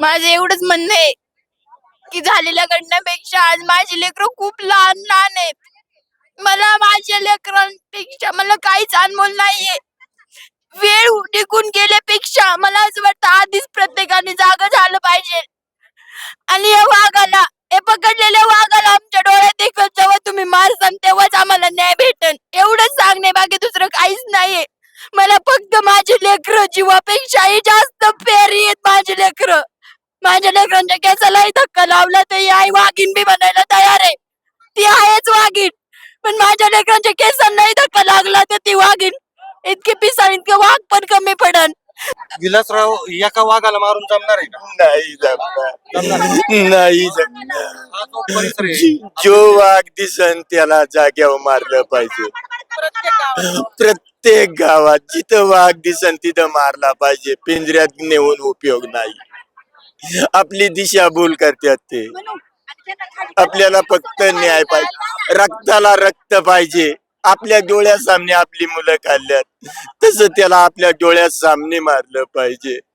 माझं एवढंच म्हणणं आहे की झालेल्या घडण्यापेक्षा आज माझी लेकरं खूप लहान लहान आहेत. मला माझ्या लेकरांपेक्षा मला काहीच अनमोल नाहीये. वेळ टिकून गेल्यापेक्षा मला असं वाटतं आधीच प्रत्येकाने जागा झालं पाहिजे. आणि या वाघाला हे पकडलेल्या वाघाला आमच्या डोळ्यात देखत जेव्हा तुम्ही मारसान तेव्हाच आम्हाला न्याय भेटन. एवढंच सांगणे बाकी दुसरं काहीच नाहीये. मला फक्त माझे लेकर जीवापेक्षाही जास्त फेरी आहेत माझे लेकरं. माझ्या लेकरांच्या केसालाही धक्का लावला तर ही आई वाघीण बी बनायला तयार आहे. ती आहेच वाघीण. पण माझ्या लेकरांच्या केसांनाही धक्का लागला तर ती वाघीण इतकी पिसाळ इतकं वाघ पण कमी पडन. विलासराव एका वाघाला मारून जमणार आहे का? नाही जमणार. नाही जमणार हा जो परिसर आहे. जो वाघ दिसन त्याला जाग्यावर मारलं पाहिजे. प्रत्येक गावात जिथं वाघ दिसन तिथं मारला पाहिजे. पिंजऱ्यात नेऊन उपयोग नाही. आपली दिशा भूल करतात ते. आपल्याला फक्त न्याय पाहिजे. रक्ताला रक्त पाहिजे. आपल्या डोळ्यासामने आपली मुलं खाल्ल्यात तसं त्याला आपल्या डोळ्यासामने मारलं पाहिजे.